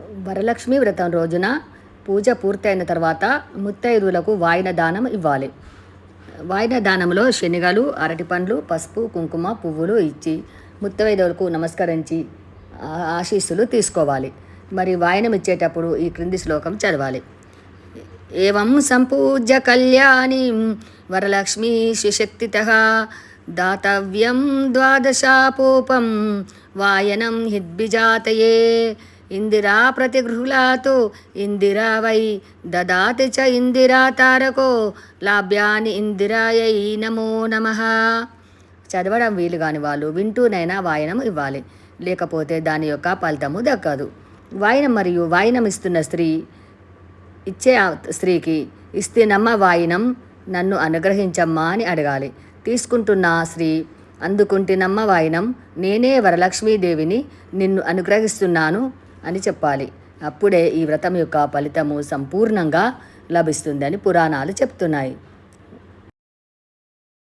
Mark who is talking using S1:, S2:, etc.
S1: వరలక్ష్మి వ్రతం రోజున పూజ పూర్తయిన తర్వాత ముత్తైదులకు వాయిన దానం ఇవ్వాలి. వాయిన దానంలో శనగలు అరటిపండ్లు పసుపు కుంకుమ పువ్వులు ఇచ్చి ముత్తవైదులకు నమస్కరించి ఆశీస్సులు తీసుకోవాలి. మరి వాయనం ఇచ్చేటప్పుడు ఈ క్రింది శ్లోకం చదవాలి. ఏం సంపూజ్య కళ్యాణి వరలక్ష్మీ సుశక్తిత దాతవ్యం ద్వాదశాపూపం వాయనం హిద్భిజాతయే ఇందిరా ప్రతిగృహులాతు ఇందిరా వై దదాతి చ ఇందిరా తారకో లాభ్యాని ఇందిరాయై నమో నమః. చదవడం వీలు కాని వాళ్ళు వింటూనైనా వాయనం ఇవ్వాలి. లేకపోతే దాని యొక్క ఫలితము దక్కదు. వాయనం మరియు వాయనం ఇస్తున్న స్త్రీ ఇచ్చే స్త్రీకి స్త్రీకి ఇస్తేనమ్మ వాయినం నన్ను అనుగ్రహించమ్మా అని అడగాలి. తీసుకుంటున్న ఆ స్త్రీ అందుకుంటేనమ్మ వాయినం నేనే వరలక్ష్మీదేవిని నిన్ను అనుగ్రహిస్తున్నాను అని చెప్పాలి. అప్పుడే ఈ వ్రతం యొక్క ఫలితము సంపూర్ణంగా లభిస్తుందని పురాణాలు చెప్తున్నాయి.